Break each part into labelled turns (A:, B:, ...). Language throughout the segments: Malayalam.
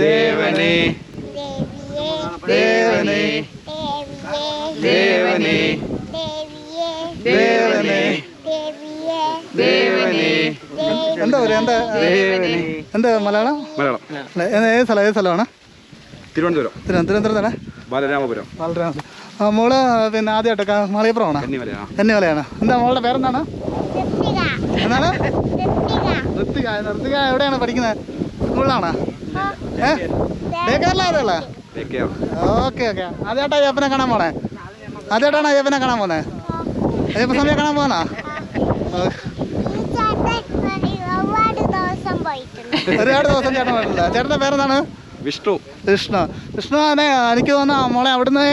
A: ദേവനെ. ദേവനെ. ദേവനെ. ദേവനെ. ദേവനെ. എന്താ പറയാ എന്താ എന്താ മലയാളം?
B: മലയാളം.
A: അല്ല, ഏത് ഏത് സ്ഥലം ഏത് സ്ഥലമാണ്?
B: തിരുവനന്തപുരം.
A: തിരുവനന്തപുരം തിരുവനന്തപുരം
B: ബാലരാമപുരം.
A: ആ മോൾ പിന്നെ ആദ്യമായിട്ടൊക്കെ
B: മലയപ്പുറമാണ്
A: കന്നിമലയാണ്. എന്താ മോളുടെ പേരെന്താണ്? എന്താണ്? ഋത്തിക ഋത്തിക എവിടെയാണ് പഠിക്കുന്നത്? സ്കൂളിലാണോ? Okay okay. ആദ്യമായിട്ടാ അയ്യപ്പനെ കാണാൻ പോണേ. അതേട്ടാണ് അയ്യപ്പനെ കാണാൻ പോണേ? അയ്യപ്പ സമയം കാണാൻ പോകാനാ
C: ഒരുപാട് ദിവസം പോയിട്ടുണ്ട്
A: ഒരുപാട് ദിവസം ചേട്ടൻ പോയിട്ടില്ല. ചേട്ടന്റെ പേരെന്താണ്?
B: വിഷ്ണു.
A: കൃഷ്ണ കൃഷ്ണ അതെ എനിക്ക് തോന്നുന്നു മോളെ അവിടുന്ന്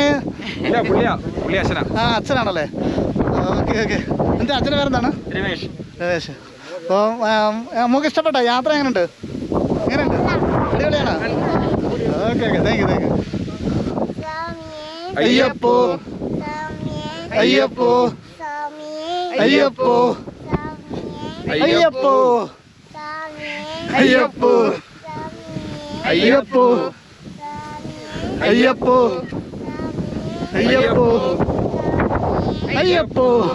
A: ആ അച്ഛനാണല്ലേ? Okay okay. എന്റെ അച്ഛന്റെ പേരെന്താണ്?
B: രമേശ്.
A: രമേശ്. അപ്പോൾ നമുക്ക് ഇഷ്ടപ്പെട്ട? യാത്ര എങ്ങനെയുണ്ട്? എങ്ങനെയുണ്ട്? அடிவலையாண்ணா
C: okay
A: okay
C: thank you
A: thank you
C: ஐயப்போ
A: ஐயப்போ
C: ஐயப்போ
A: ஐயப்போ
C: ஐயப்போ
A: ஐயப்போ ஐயப்போ ஐயப்போ ஐயப்போ